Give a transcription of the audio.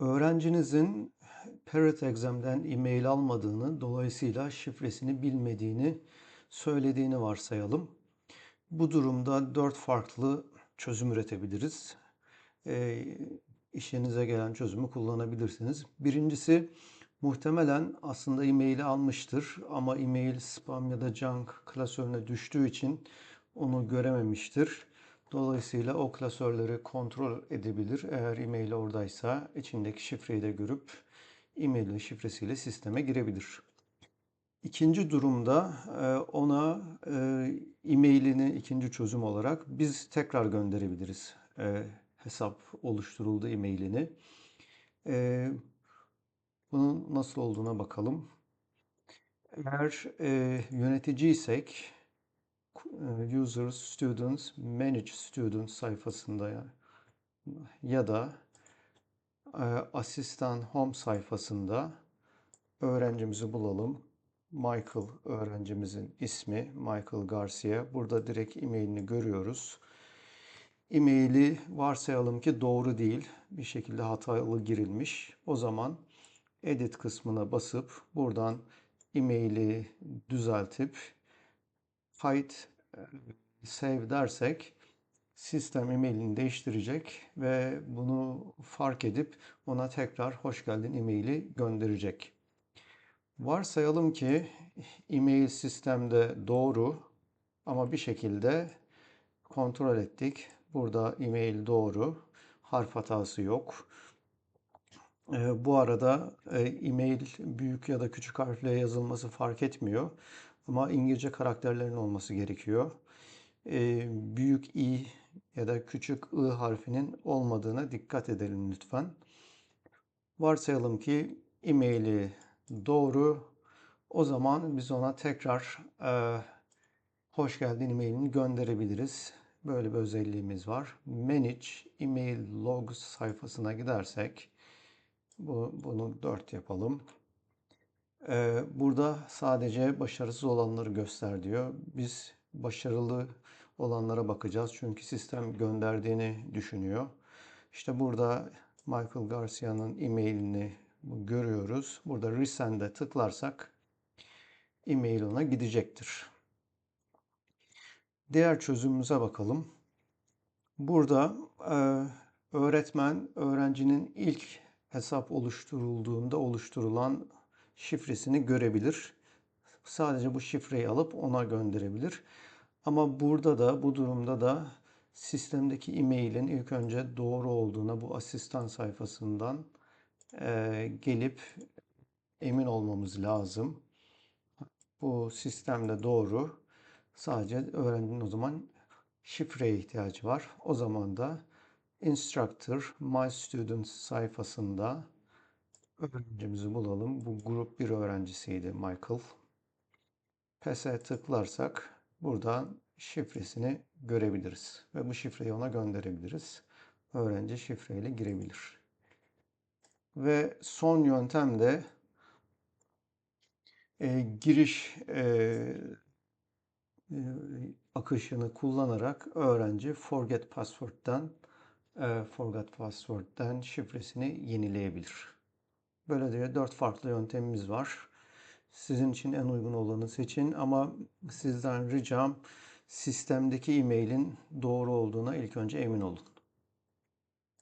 Öğrencinizin Parrot Exam'den e-mail almadığını, dolayısıyla şifresini bilmediğini söylediğini varsayalım. Bu durumda dört farklı çözüm üretebiliriz. E, işinize gelen çözümü kullanabilirsiniz. Birincisi muhtemelen aslında e-maili almıştır ama e-mail spam ya da junk klasörüne düştüğü için onu görememiştir. Dolayısıyla o klasörleri kontrol edebilir. Eğer e-mail oradaysa içindeki şifreyi de görüp e-mailin şifresiyle sisteme girebilir. İkinci durumda e, ona e, e-mailini ikinci çözüm olarak biz tekrar gönderebiliriz. E, hesap oluşturuldu e-mailini. Bunun nasıl olduğuna bakalım. Eğer yöneticiysek e, users, students, manage students sayfasında ya, ya da e, asistan home sayfasında öğrencimizi bulalım. Michael öğrencimizin ismi Michael Garcia. Burada direkt e-mailini görüyoruz. E-maili varsayalım ki doğru değil. Bir şekilde hatalı girilmiş. O zaman edit kısmına basıp buradan e-maili düzeltip hide save dersek sistem emailini değiştirecek ve bunu fark edip ona tekrar hoş geldin e-maili gönderecek. Varsayalım ki e-mail sistemde doğru ama bir şekilde kontrol ettik. Burada e-mail doğru, harf hatası yok. E, bu arada e, e-mail büyük ya da küçük harfle yazılması fark etmiyor. Ama İngilizce karakterlerin olması gerekiyor. E, büyük i ya da küçük i harfinin olmadığına dikkat edelim lütfen. Varsayalım ki e-maili doğru. O zaman biz ona tekrar e, hoş geldin e-mailini gönderebiliriz. Böyle bir özelliğimiz var. Manage email logs sayfasına gidersek bu, bunu 4 yapalım. Burada sadece başarısız olanları göster diyor. Biz başarılı olanlara bakacağız. Çünkü sistem gönderdiğini düşünüyor. İşte burada Michael Garcia'nın e-mailini görüyoruz. Burada resend'e tıklarsak e-mail ona gidecektir. Diğer çözümümüze bakalım. Burada öğretmen öğrencinin ilk hesap oluşturulduğunda oluşturulan şifresini görebilir. Sadece bu şifreyi alıp ona gönderebilir. Ama burada da bu durumda da sistemdeki e-mailin ilk önce doğru olduğuna bu asistan sayfasından e, gelip emin olmamız lazım. Bu sistemde doğru. Sadece öğrencinin o zaman şifreye ihtiyacı var. O zaman da Instructor My Students sayfasında öğrencimizi bulalım. Bu grup bir öğrencisiydi Michael. PES'e tıklarsak buradan şifresini görebiliriz. Ve bu şifreyi ona gönderebiliriz. Öğrenci şifreyle girebilir. Ve son yöntem de e, giriş e, e, akışını kullanarak öğrenci forget password'dan e, forget password'dan şifresini yenileyebilir. Böylece dört farklı yöntemimiz var. Sizin için en uygun olanı seçin ama sizden ricam sistemdeki e-mailin doğru olduğuna ilk önce emin olun.